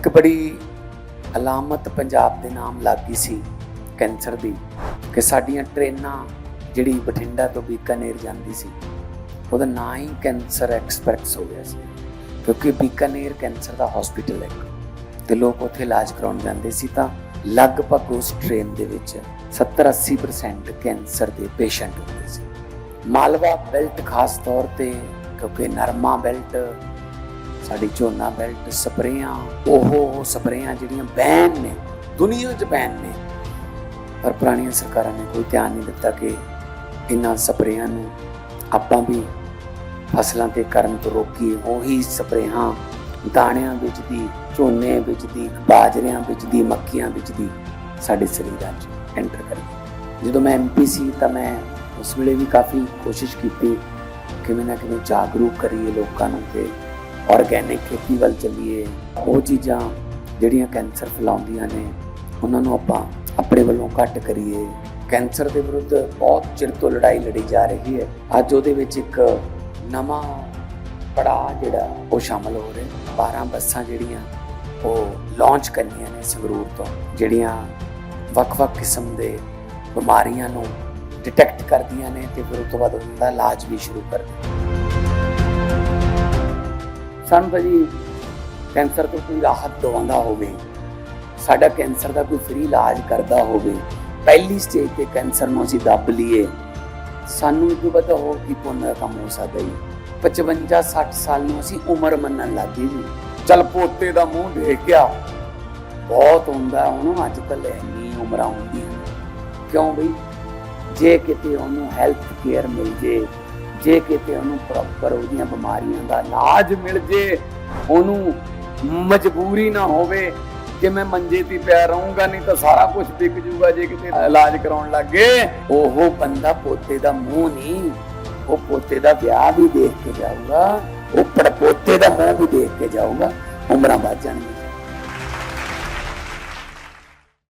ਇੱਕ ਬੜੀ ਅਲਾਮਤ ਪੰਜਾਬ ਦੇ ਨਾਮ ਲੱਗੀ ਸੀ ਕੈਂਸਰ ਦੀ ਕਿ ਸਾਡੀਆਂ ਟ੍ਰੇਨਾਂ ਜਿਹੜੀ ਬਠਿੰਡਾ ਤੋਂ ਬੀਕਾਨੇਰ ਜਾਂਦੀ ਸੀ, ਉਹਦਾ ਨਾਂ ਹੀ ਕੈਂਸਰ ਐਕਸਪ੍ਰੈਸ ਹੋ ਗਿਆ ਸੀ ਕਿਉਂਕਿ ਬੀਕਾਨੇਰ ਕੈਂਸਰ ਦਾ ਹਸਪੀਟਲ ਹੈ ਤੇ ਲੋਕ ਉੱਥੇ ਇਲਾਜ ਕਰਾਉਣ ਜਾਂਦੇ ਸੀ ਤਾਂ ਲਗਭਗ ਉਸ ਟ੍ਰੇਨ ਦੇ ਵਿੱਚ 70-80% ਕੈਂਸਰ ਦੇ ਪੇਸ਼ੈਂਟ ਹੁੰਦੇ ਸੀ। ਮਾਲਵਾ ਬੈਲਟ ਖਾਸ ਤੌਰ ਤੇ ਕਿਉਂਕਿ ਨਰਮਾ ਬੈਲਟ ਸਾਡੀ ਝੋਨਾ ਬੈਲਟ ਸਪਰੇਆਂ ਉਹ ਸਪਰੇਆਂ ਜਿਹੜੀਆਂ ਬੈਨ ਨੇ, ਦੁਨੀਆ 'ਚ ਬੈਨ ਨੇ। ਪਰ ਪੁਰਾਣੀਆਂ ਸਰਕਾਰਾਂ ਨੇ ਕੋਈ ਧਿਆਨ ਨਹੀਂ ਦਿੱਤਾ ਕਿ ਇਹਨਾਂ ਸਪਰੇਆਂ ਨੂੰ ਆਪਾਂ ਵੀ ਫਸਲਾਂ ਤੇ ਕਰਨ ਤੋਂ ਰੋਕੀਏ। ਉਹੀ ਸਪਰੇਹਾਂ ਦਾਣਿਆਂ ਵਿੱਚ ਦੀ, ਝੋਨੇ ਵਿੱਚ ਦੀ, ਬਾਜਰਿਆਂ ਵਿੱਚ ਦੀ, ਮੱਕੀਆਂ ਵਿੱਚ ਦੀ ਸਾਡੇ ਸਰੀਰਾਂ 'ਚ ਐਂਟਰ ਕਰੀਏ ਜਦੋਂ ਮੈਂ ਐਮਪੀ ਸੀ ਤਾਂ ਮੈਂ ਉਸ ਵੇਲੇ ਵੀ ਕਾਫੀ ਕੋਸ਼ਿਸ਼ ਕੀਤੀ ਕਿਵੇਂ ਨਾ ਕਿਵੇਂ ਜਾਗਰੂਕ ਕਰੀਏ ਲੋਕਾਂ ਨੂੰ ਕਿ ਆਰਗੈਨਿਕ ਖੇਤੀ ਵੱਲ ਚੱਲੀਏ, ਉਹ ਚੀਜ਼ਾਂ ਜਿਹੜੀਆਂ ਕੈਂਸਰ ਫੈਲਾਉਂਦੀਆਂ ਨੇ, ਉਹਨਾਂ ਨੂੰ ਆਪਾਂ ਆਪਣੇ ਵੱਲੋਂ ਘੱਟ ਕਰੀਏ। ਕੈਂਸਰ ਦੇ ਵਿਰੁੱਧ ਬਹੁਤ ਚਿਰ ਤੋਂ ਲੜਾਈ ਲੜੀ ਜਾ ਰਹੀ ਹੈ। ਅੱਜ ਉਹਦੇ ਵਿੱਚ ਇੱਕ ਨਵਾਂ ਪੜਾਅ ਜਿਹੜਾ, ਉਹ ਸ਼ਾਮਲ ਹੋ ਰਿਹਾ 12 ਬੱਸਾਂ ਜਿਹੜੀਆਂ, ਉਹ ਲਾਂਚ ਕਰਨੀਆਂ ਨੇ ਸੰਗਰੂਰ ਤੋਂ, ਜਿਹੜੀਆਂ ਵੱਖ-ਵੱਖ ਕਿਸਮ ਦੇ ਬਿਮਾਰੀਆਂ ਨੂੰ ਡਿਟੈਕਟ ਕਰਦੀਆਂ ਨੇ ਤੇ ਫਿਰ ਉਸ ਤੋਂ ਬਾਅਦ ਉਹਨਾਂ ਦਾ ਇਲਾਜ ਵੀ ਸ਼ੁਰੂ ਕਰਦੀਆਂ ਸਾਨੂੰ ਤਾਂ ਜੀ ਕੈਂਸਰ ਤੋਂ ਕੋਈ ਰਾਹਤ ਦਵਾਉਂਦਾ ਹੋਵੇ, ਸਾਡਾ ਕੈਂਸਰ ਦਾ ਕੋਈ ਫ੍ਰੀ ਇਲਾਜ ਕਰਦਾ ਹੋਵੇ, ਪਹਿਲੀ ਸਟੇਜ ਤੇ ਕੈਂਸਰ ਨੂੰ ਅਸੀਂ ਦੱਬ ਲਈਏ, ਸਾਨੂੰ ਇਹ ਪਤਾ ਹੋ ਕਿ ਪੁੰਨ ਦਾ ਕੰਮ ਹੋ ਸਕਦਾ ਜੀ। 55 60 ਸਾਲ ਨੂੰ ਅਸੀਂ ਉਮਰ ਮੰਨਣ ਲੱਗੇ ਜੀ। ਚਲ ਪੋਤੇ ਦਾ ਮੂੰਹ ਦੇਖਿਆ ਬਹੁਤ ਹੁੰਦਾ, ਉਹਨੂੰ ਅੱਜ ਕੱਲ ਇੰਨੀ ਉਮਰਾਂ ਹੁੰਦੀਆਂ ਕਿਉਂ ਬਈ? ਜੇ ਕਿਤੇ ਉਹਨੂੰ ਹੈਲਥ ਕੇਅਰ ਮਿਲ ਜੇ ਜੇ ਕਿਤੇ ਉਹਨੂੰ ਪ੍ਰੋਪਰ ਉਹਦੀਆਂ ਬਿਮਾਰੀਆਂ ਦਾ ਇਲਾਜ ਮਿਲ ਜੇ, ਉਹਨੂੰ ਮਜਬੂਰੀ ਨਾ ਹੋਵੇ ਕਿ ਮੈਂ ਮੰਜੇ ਤੇ ਪਿਆ ਰਹੂੰਗਾ, ਨਹੀਂ ਤਾਂ ਸਾਰਾ ਕੁਝ ਵਿਕ ਜੂਗਾ ਜੇ ਕਿਤੇ ਇਲਾਜ ਕਰਾਉਣ ਲੱਗੇ ਉਹ ਬੰਦਾ ਪੋਤੇ ਦਾ ਮੂੰਹ ਨਹੀਂ, ਉਹ ਪੋਤੇ ਦਾ ਵਿਆਹ ਵੀ ਦੇਖ ਕੇ ਜਾਊਗਾ, ਉਹ ਪੜਪੋਤੇ ਦਾ ਮੂੰਹ ਵੀ ਦੇਖ ਕੇ ਜਾਊਗਾ, ਉਮਰਾਂ ਵੱਧ ਜਾਣਗੀਆਂ।